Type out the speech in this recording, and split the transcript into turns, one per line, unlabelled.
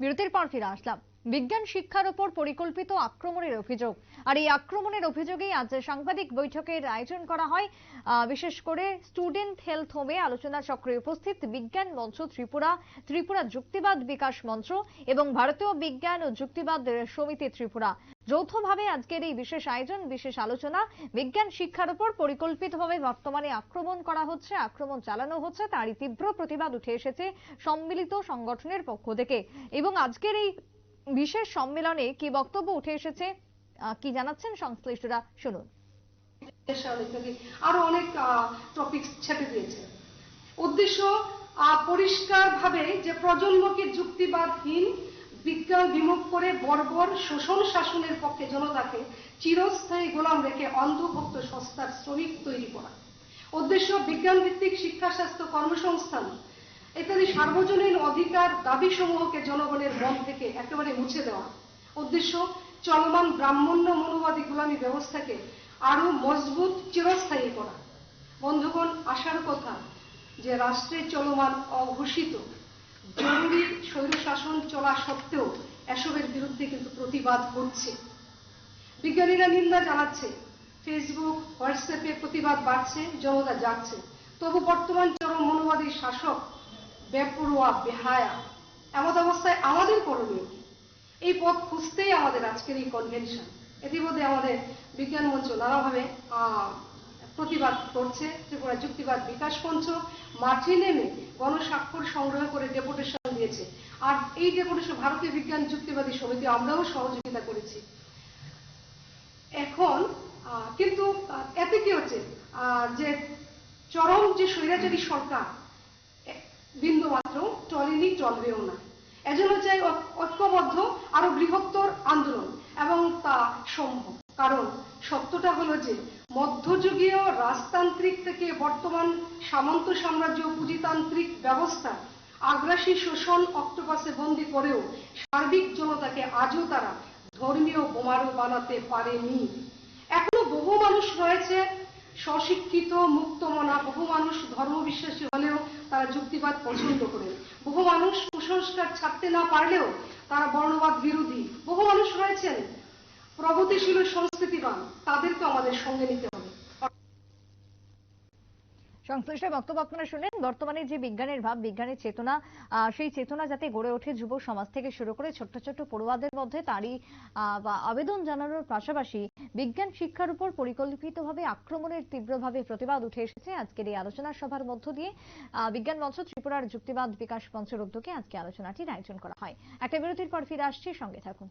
বিরতির পর ফিরে আসলাম বিজ্ঞান শিক্ষার উপর পরিকল্পিত আক্রমণের অভিযোগ। আর এই আক্রমণের অভিযোগেই আজ সাংবাদিক বৈঠকের আয়োজন করা হয়। বিশেষ করে স্টুডেন্ট হেলথ হোমে আলোচনা চক্রে উপস্থিত বিজ্ঞান মঞ্চ ত্রিপুরা ত্রিপুরা যুক্তিবাদ বিকাশ মঞ্চ এবং ভারতীয় বিজ্ঞান ও যুক্তিবাদ সমিতি ত্রিপুরা। যৌথভাবে আজকের এই বিশেষ আয়োজন, বিশেষ আলোচনা বিজ্ঞান শিক্ষার উপর পরিকল্পিতভাবে বর্তমানে আক্রমণ করা হচ্ছে, আক্রমণ চালানো হচ্ছে, তারই তীব্র প্রতিবাদ উঠে এসেছে সম্মিলিত সংগঠনের পক্ষ থেকে। এবং আজকের এই বিশেষ সম্মেলনে কি বক্তব্য উঠে এসেছে? কি জানাচ্ছেন সংশ্লিষ্টরা? শুনুন।
আরও অনেক টপিক ছেপে দিয়েছে। উদ্দেশ্য আহ, পরিষ্কারভাবে যে প্রজন্মকে যুক্তিবাদহীন বিজ্ঞান বিমুখ করে বর্বর শোষণ শাসনের পক্ষে জনতাকে চিরস্থায়ী গোলাম রেখে অন্ধভক্ত সস্তার শ্রমিক তৈরি করা। উদ্দেশ্য বিজ্ঞান ভিত্তিক শিক্ষা স্বাস্থ্য কর্মসংস্থান সার্বজনীন অধিকার দাবি সমূহকে জনগণের মন থেকে একেবারে মুছে দেওয়া। উদ্দেশ্য, চলমান ব্রাহ্মণ্য মনোবাদী গোলামী ব্যবস্থাকে আরও মজবুত চিরস্থায়ী করা। বন্ধুগণ আসার কথা যে রাষ্ট্রে চলমান অঘোষিত জরুরি স্বৈরশাসন চলা সত্ত্বেও এসবের বিরুদ্ধে কিন্তু প্রতিবাদ করছে বিজ্ঞানীরা নিন্দা জানাচ্ছে, ফেসবুক, হোয়াটসঅ্যাপে প্রতিবাদ বাড়ছে, জনতা যাচ্ছে তবু বর্তমান চরম মনোবাদী শাসক বেপরোয়া, বেহায়া। এমত অবস্থায় আমাদের করণীয় কি? এই পথ খুঁজতেই আমাদের আজকের এই কনভেনশন ইতিমধ্যে আমাদের বিজ্ঞান মঞ্চ নানাভাবে প্রতিবাদ করছে, ত্রিপুরা যুক্তিবাদ বিকাশ মঞ্চ। মাঠে নেমে গণস্বাক্ষর সংগ্রহ করে ডেপুটেশন দিয়েছে। আর এই ডেপুটেশন ভারতীয় বিজ্ঞান যুক্তিবাদী সমিতি আমরাও সহযোগিতা করেছি। এখন কিন্তু, এতে কি হচ্ছে? যে চরম যে স্বৈরাচারী সরকার বিন্দু মাত্র চলেনি চলবেও না। এজন্য চাই ঐক্যবদ্ধ আরও বৃহত্তর আন্দোলন এবং তা সম্ভব। কারণ সত্যটা হলো যে, মধ্যযুগীয় রাজতান্ত্রিক থেকে বর্তমান সামন্ত সাম্রাজ্য পুঁজিতান্ত্রিক ব্যবস্থা আগ্রাসী শোষণ অক্টোপাসে বন্দি করেও সার্বিক জনতাকে আজও তারা ধর্মীয় বোমারু বানাতে পারেনি। এখনও বহু মানুষ রয়েছে, স্বশিক্ষিত মুক্তমনা বহু মানুষ ধর্মবিশ্বাসী হলেও তারা যুক্তিবাদ পছন্দ করেন বহু মানুষ কুসংস্কার ছাড়তে না পারলেও তারা বর্ণবাদ বিরোধী। বহু মানুষ রয়েছেন প্রগতিশীল সংস্কৃতিবান। তাদেরকে আমাদের সঙ্গে নিতে হবে।
সংশ্লিষ্ট বক্তব্য আপনারা শুনলেন বর্তমানে যে বিজ্ঞানের ভাব, বিজ্ঞানের চেতনা সেই চেতনা যাতে গড়ে ওঠে যুব সমাজ থেকে শুরু করে ছোট্ট ছোট্ট পড়ুয়াদের মধ্যে, তারই আবেদন জানানোর পাশাপাশি বিজ্ঞান শিক্ষার উপর পরিকল্পিতভাবে আক্রমণের তীব্রভাবে প্রতিবাদ উঠে এসেছে। আজকের এই আলোচনা সভার মধ্য দিয়ে বিজ্ঞান মঞ্চ ত্রিপুরার যুক্তিবাদ বিকাশ মঞ্চের উদ্যোগে আজকে আলোচনাটির আয়োজন করা হয়। একটা বিরতির পর ফিরে আসছি। সঙ্গে থাকুন।